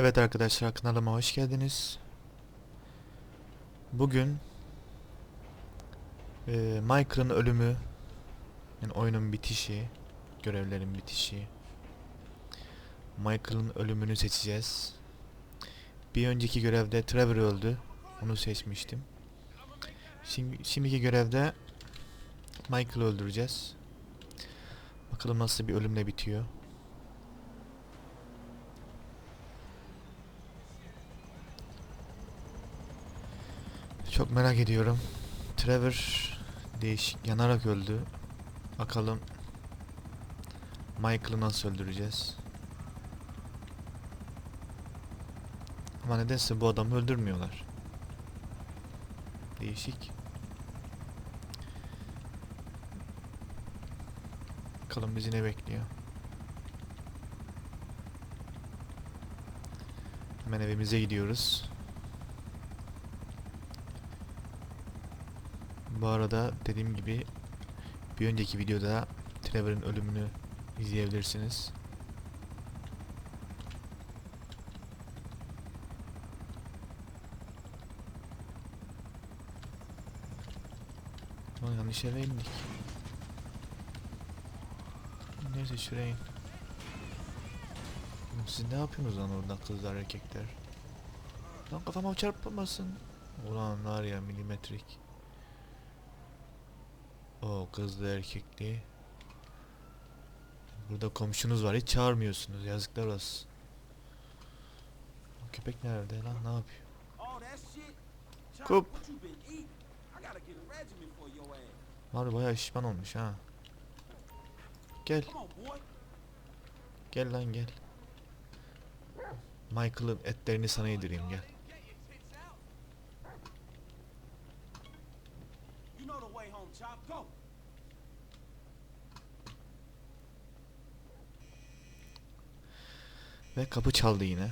Evet arkadaşlar kanalıma hoş geldiniz. Bugün e, Michael'ın ölümü, yani oyunun bitişi, görevlerin bitişi, Michael'ın ölümünü seçeceğiz. Bir önceki görevde Trevor öldü, onu seçmiştim. Şimdi, şimdiki görevde Michael'ı öldüreceğiz. Bakalım nasıl bir ölümle bitiyor. Çok merak ediyorum. Trevor değişik yanarak öldü. Bakalım Michael'ı nasıl öldüreceğiz? Ama nedense bu adamı öldürmüyorlar. Değişik. Bakalım bizi ne bekliyor. Hemen evimize gidiyoruz. Bu arada dediğim gibi bir önceki videoda Trevor'ın ölümünü izleyebilirsiniz. Lan yanlış yere indik. Neyse şuraya in. Siz ne yapıyorsunuz lan orada kızlar erkekler? Lan kafama çarpmasın. Ulan var ya milimetrik. O kızlı erkekli. Burada komşunuz var hiç çağırmıyorsunuz yazıklar olsun. O köpek nerede lan ne yapıyor? Your ass. Var bayağı şişman olmuş ha. Gel gel lan gel. Michael'ın etlerini sana yedireyim gel. Chop. Go. Ve kapı çaldı yine.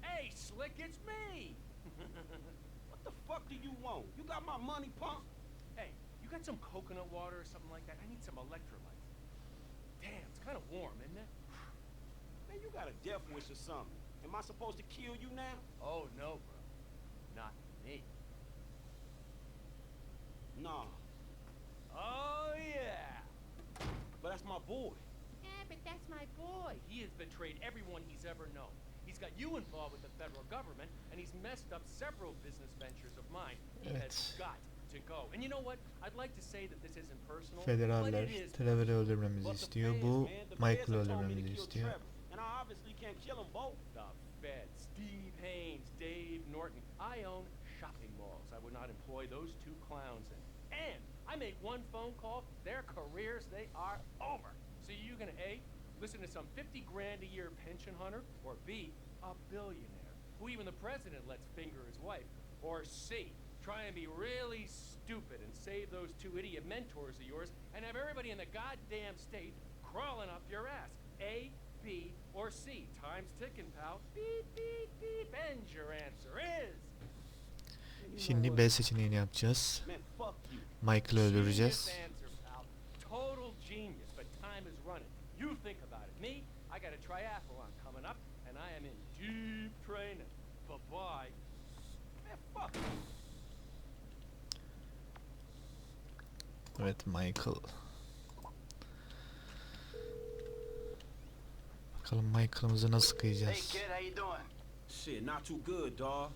Hey, Slick, it's me! What the fuck do you want? You got my money, punk? Hey, you got some coconut water or something like that? I need some electrolytes. Damn, it's kind of warm, isn't it? Man, you got a death wish or something. Am I supposed to kill you now? Oh, no, bro. Not me. Nah, Oh, yeah! but that's my boy. Yeah, but that's my boy. He has betrayed everyone he's ever known. He's got you involved with the federal government, and he's messed up several business ventures of mine. He has Evet. got to go. And you know what? I'd like to say that this isn't personal, but Federaller it is Trevor'ı öldürmemizi But the istiyor. Bu man, the Michael'ı have told me to öldürmemizi istiyor. I obviously can't kill them both. The Fed, Steve Haynes, Dave Norton. I own shopping malls. I would not employ those two clowns in. And I make one phone call, their careers, they are over. So you gonna A, listen to some 50 grand a year pension hunter, or B, a billionaire, who even the president lets finger his wife, or C, try and be really stupid and save those two idiot mentors of yours and have everybody in the goddamn state crawling up your ass. A, B, or C. Time's ticking, pal. Beep, beep, beep. And your answer is... Şimdi? B seçeneğini yapacağız. Michael'ı öldüreceğiz. Total genius, but time is running. You think about it. Me, I got a triathlon coming up, and I am in deep training. Bye-bye. Man, fuck you. Evet Michael. Bakalım Michael'ımızı nasıl Hey kıyacağız? kid, how you doing? Shit, not too good, dawg.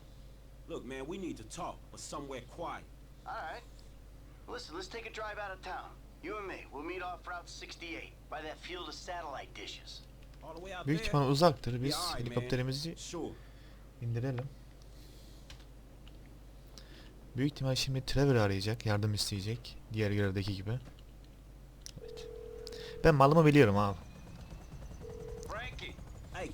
Look, man, we need to talk, but somewhere quiet. All right. Listen, let's take a drive out of town. You and me, we'll meet off Route 68 by that field of satellite dishes. Büyük ihtimal uzaktır. Biz helikopterimizi indirelim. Büyük ihtimal şimdi Trevor arayacak, yardım isteyecek. Diğer görevdeki gibi. Evet. Ben malımı biliyorum abi. Frankie! Hey, T, man, I'm in trouble, dawg. I think I gotta take Michael'ı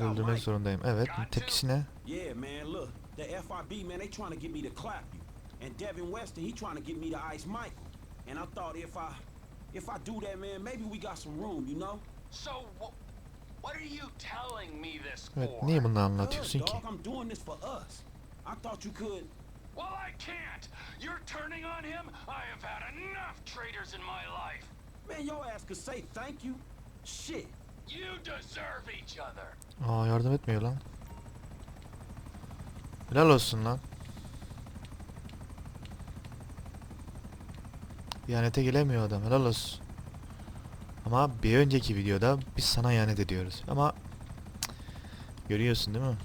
out öldürmek zorundayım. Evet, tepkisi ne? Yeah, man, look, the FIB, man, they trying to get me to clap you. And Devin Weston, he trying to get me to ice Michael. And I thought if I, if I do that, man, maybe we got some room, you know? So, wh- what are you telling me this Evet, for? niye bunu anlatıyorsun ki? I'm doing this for us. I thought you could, Well, I can't. You're turning on him? I have had enough traitors in my life. Man, your ass could say thank you. Aa yardım etmiyor lan. Helal olsun lan. İhanete gelemiyor adam helal olsun. Ama bir önceki videoda biz sana ihanet ediyoruz. Ama görüyorsun değil mi?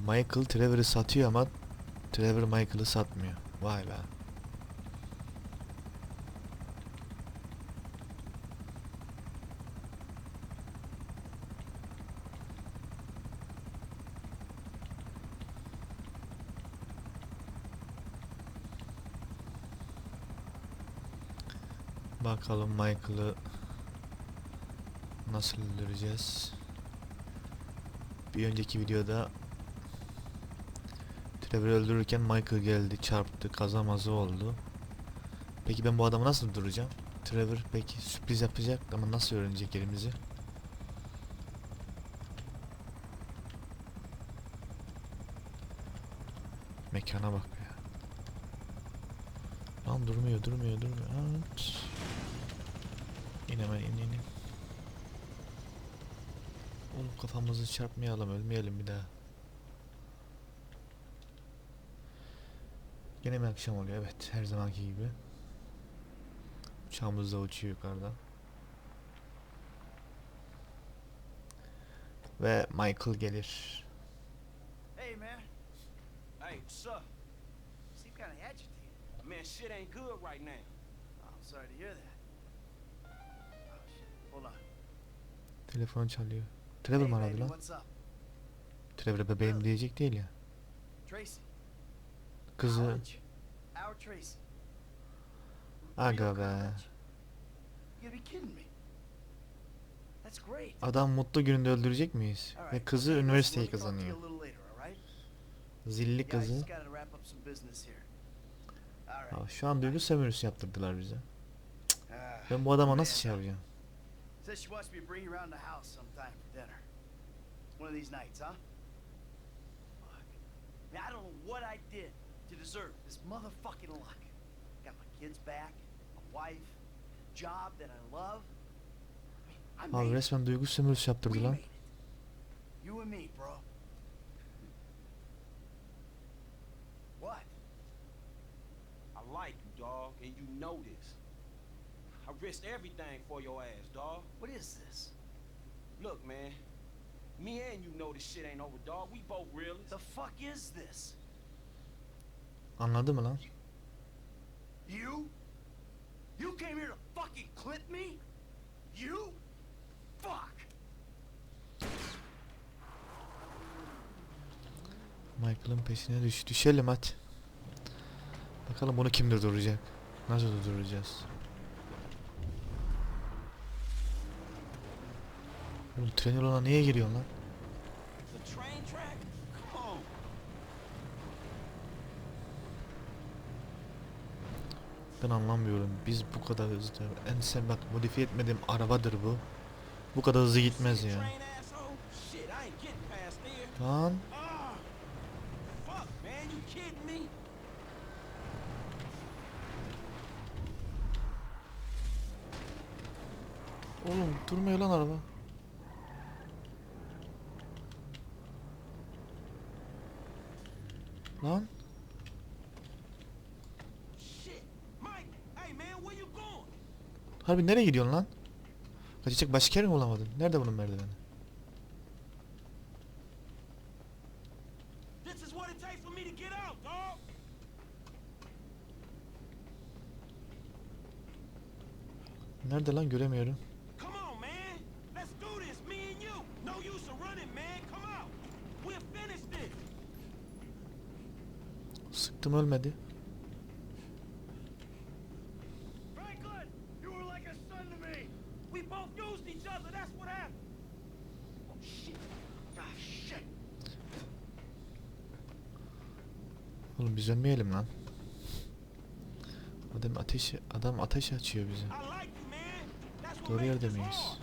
Michael Trevor'ı satıyor ama Trevor Michael'ı satmıyor. Vay be. Bakalım Michael'ı nasıl öldüreceğiz? Bir önceki videoda Trevor'ı öldürürken Michael geldi, çarptı, kaza mazı oldu. Peki ben bu adamı nasıl duracağım? Trevor peki sürpriz yapacak ama nasıl öğrenecek yerimizi? Mekana bak Lan durmuyor, durmuyor, durmuyor. At. İn hemen in in in. Oğlum kafamızı çarpmayalım, ölmeyelim bir daha. Gene mi akşam oluyor? Evet, her zamanki gibi. Uçağımız da uçuyor yukarıda. Ve Michael gelir. Hey, man. Hey, sir. Seem kind of agitated. Man, shit ain't good right now. Oh, I'm sorry to hear that. Oh, shit. Hold on. Telefon çalıyor. Trevor hey, mı aradı lan? what's up? Trevor bebeğim diyecek değil ya. Tracy. Kızı. College. Our Tracy. Aga be. You be kidding me. That's great. Adam mutlu gününde öldürecek miyiz? Ve kızı üniversiteyi kazanıyor. Zilli kızı. Aa, şu an duygu sömürüsü yaptırdılar bize. Ah, Ben bu adama nasıl şey yapacağım? I don't know what I did to deserve this motherfucking luck. Got my kids back, a wife, job that I love. I mean, I Abi resmen duygu sömürüsü yaptırdı lan. You and me, bro. What? I like you, dog, and you know this. I risked everything for your ass, dog. What is this? Look, man. Me and you know this shit ain't over, dog. We both realists. The fuck is this? Anladı mı lan? You? You came here to fucking clip me? You? Fuck! Michael'ın peşine düş. Düşelim hadi. Bakalım bunu kim durduracak? Nasıl durduracağız? Oğlum tren yoluna niye giriyorsun lan? Ben anlamıyorum. Biz bu kadar hızlı. En sen bak modifiye etmediğim arabadır bu. Bu kadar hızlı gitmez ya. Train asshole? Shit, I ain't getting past there. Lan Ah! Fuck, man, you kidding me? Oğlum durmuyor lan araba. Lan harbi nereye gidiyorsun lan? Kaçacak başka yer mi bulamadın? Nerede bunun merdiveni? Nerede lan göremiyorum. Come on, man. Let's do this, me and you. No use of running, man. Come out. We'll finish this. Sıktım ölmedi. Franklin! You were like a son to me! We both used each other. That's what happened. Oh, shit. Ah, shit! Oğlum biz ölmeyelim lan. Adam ateş adam ateş açıyor bize. Doğru yerde miyiz?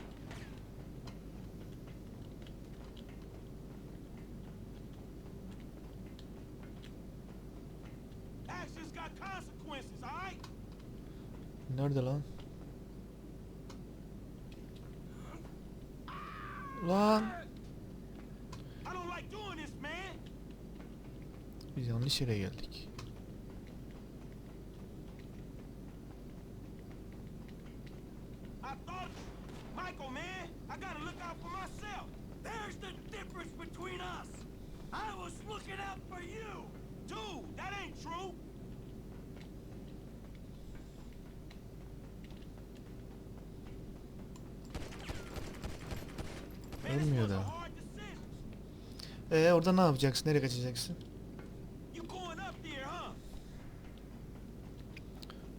Nerede lan? Lan biz yanlış yere geldik. Between us. I was looking out for you. Dude, that ain't true. A da. Ee orada ne yapacaksın? Nereye kaçacaksın?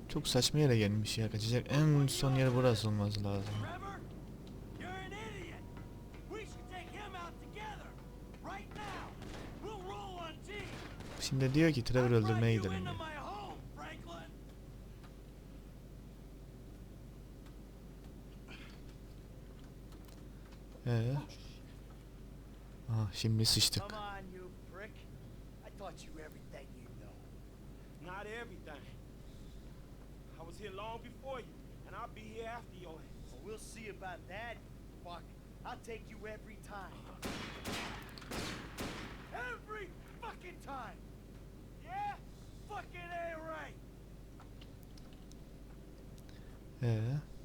Çok saçma yere gelmiş ya. Kaçacak en son yer burası olması lazım. Şimdi diyor ki Trevor öldürmeye gidelim diyor. Ee? Ah şimdi sıçtık. Come on, you prick. I taught you everything you know. Not everything. I was here long before you, and I'll be here after your ass. Well, we'll see about that, fuck. I'll take you every time. Every fucking time. Yeah? Fucking A right. Ee?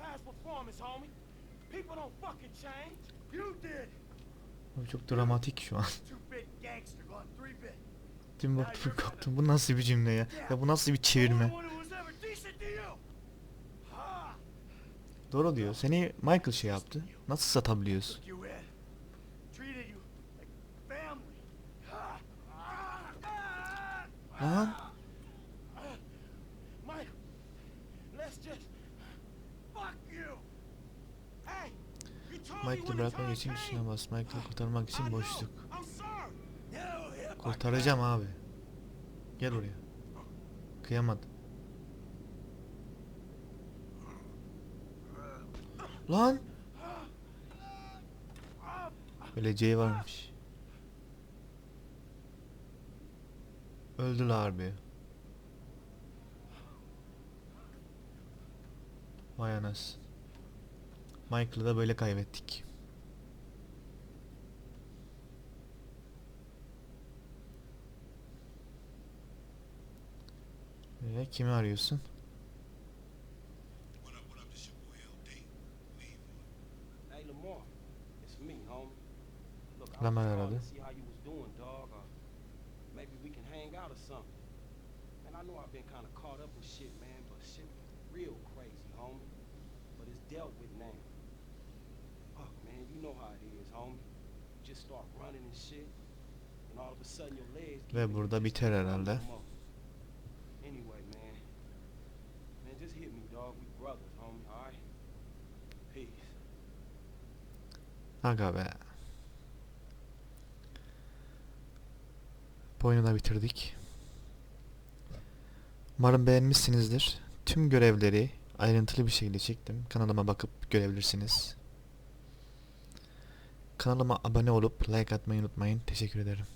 Past performance, homie. People don't fucking change. You did. bu çok dramatik şu an. Two-bit gangster gone three-bit. Dün baktım kalktım. Bu nasıl bir cümle ya? Ya bu nasıl bir çevirme? Doğru diyor. Seni Michael şey yaptı. Nasıl satabiliyorsun? Took you in. Treated you like family. Ha! Lan Mike, let's just Fuck you. Hey, you told me Michael'ı bırakmak için bas. Michael'ı kurtarmak için boşluk. Kurtaracağım abi. Gel oraya. Kıyamadım. Lan! Öleceği varmış. Öldüler harbi. Vay anasını. Michael'ı da böyle kaybettik. Ee, kimi arıyorsun? Lamar, aradı. to see how you was doing, dog. Or maybe we can hang out or something. And I know I've been kind of caught up in shit, man, but shit real crazy, homie. But it's dealt with now. Man, you know how it is, homie. You just start running and shit, and all of a sudden your legs Ve burada biter herhalde. Anyway, man. Man, just hit me, dog. We brothers, homie, alright? Peace. Aga be. Bu oyunu da bitirdik. Umarım beğenmişsinizdir. Tüm görevleri ayrıntılı bir şekilde çektim. Kanalıma bakıp görebilirsiniz. Kanalıma abone olup like atmayı unutmayın. Teşekkür ederim.